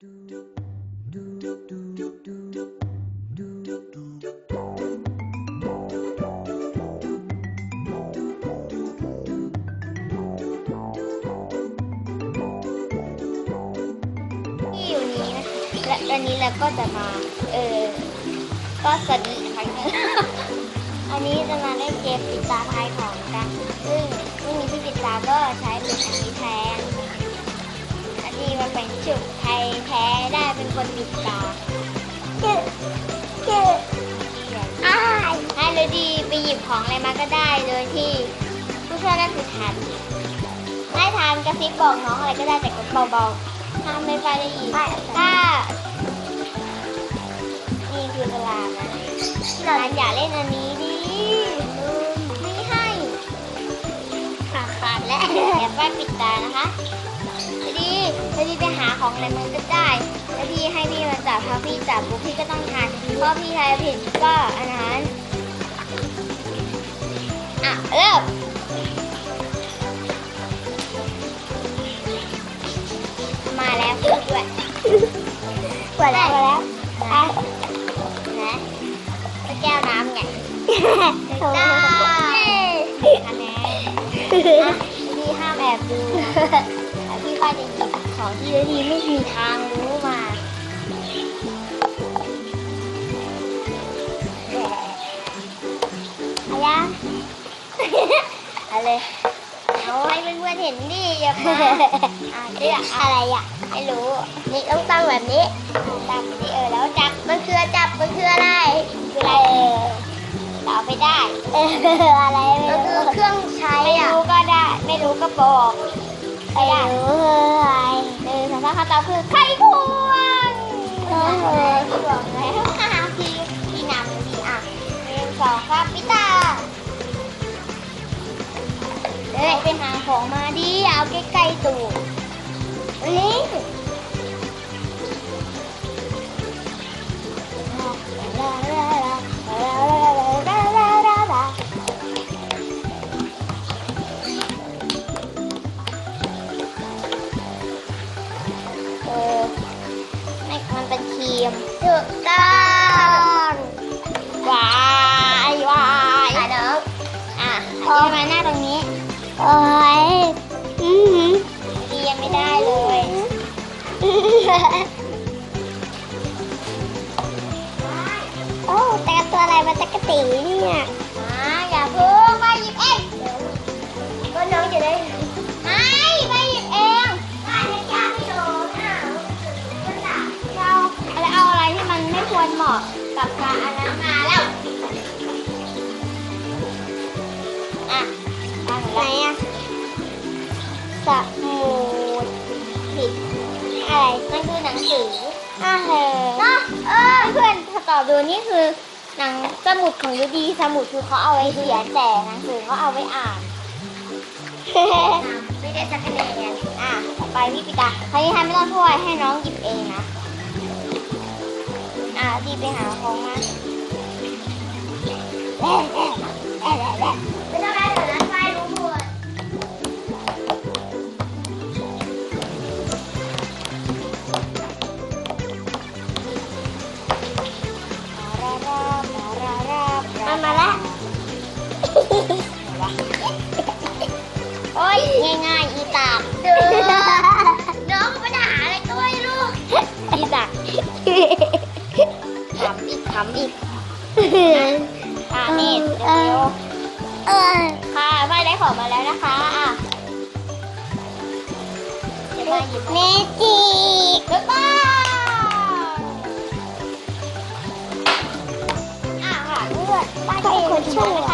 ที่อยู่นี้นะคะและตอนนี้เราก็จะมา เออ ก็สวัสดีอีกครั้งหนึง อันนี้จะมาเล่นเกมปิดตาทายของกัน ซึ่งไม่มีที่ปิดตาก็ใช้เป็นอันนี้แทน คนปิดตาเจ๊เจ๊อ้ายให้เลยดีไปหยิบของอะไรมาก็ได้โดยที่ผู้ช่วยก็คือทันให้ทันกระซิบบอกน้องอะไรก็ได้แต่ก็เบาๆห้ามไม่ไปได้ยินถ้านี่คือเวลานะนันอย่าเล่นอันนี้ดิไม่ให้ขาดแล้วแอบไปปิดตานะคะ ของอะไรมันก็ได้ แล้วพี่ให้พี่มาจับพอพี่จับปุ๊บพี่ก็ต้องทานเพราะพี่ทายผิดก็อันนั้นอะเริ่มมาแล้วพูดด้วยมาแล้วมาแล้วอะนะแก้วน้ำไงได้คะแนนอะพี่ห้ามแอบดู ป้าจะหยิบของที่ดีไม่มีทางรู้มาอายังเอาเลยเอาให้เพื่อนๆเห็นดิอย่ามาอะเดี๋ยวอะไรอะไม่รู้ นี่ต้องตั้งแบบนี้ตั้งแบบนี้เออแล้วจับมันคือจับมันคืออะไรคืออะไรเออไปได้ อะไรมันคือเครื่องใช้ไม่รู้ก็ได้ ไม่รู้ก็บอก ไม่รู้อะไรเออสำคัญคำตอบคือไข่พวงเออที่บอกแล้วค่ะพี่พี่นำดีอะหนึ่งสองครับพี่ตาเอ้ยไปหาของมาดิเอาใกล้ๆตูด เป็นครีมถูกต้องวายวายอะน้องอะอันนี้มาหน้าตรงนี้โอ้ยอือดียังไม่ได้เลยโอ้แต่ตัวอะไรมาตะกะตีเนี่ย มันไม่ควรเหมาะกับการอันนั้นมาแล้ว อะตั้งไหนอะสมุดผิดอะไรมันคือหนังสืออะเหรอเนาะเออเพื่อนถ้าตอบดูนี่คือหนังสมุดของยูดีสมุดคือเขาเอาไว้เขียนแต่หนังสือเขาเอาไว้อ่านไม่ได้สักคะแนนอะต่อไปพี่ปิตาคราวนี้ทำไม่ต้องช่วยให้น้องหยิบเองนะ อะดีไปหาของมาไม่ต้องได้เดี๋ยวนั้นไปรู้หมดมันมาแล้วโอ้ยง่ายๆอีตากเด้อน้องปัญหาอะไรก็ไม่รู้อีตาก เออค่ะไม่ได้ของมาแล้วนะคะอะเดี๋ยวมาหยิบเมจิกบ๊ายบายอะค่ะเพื่อนป้าเป็นคนช่วยนะคะ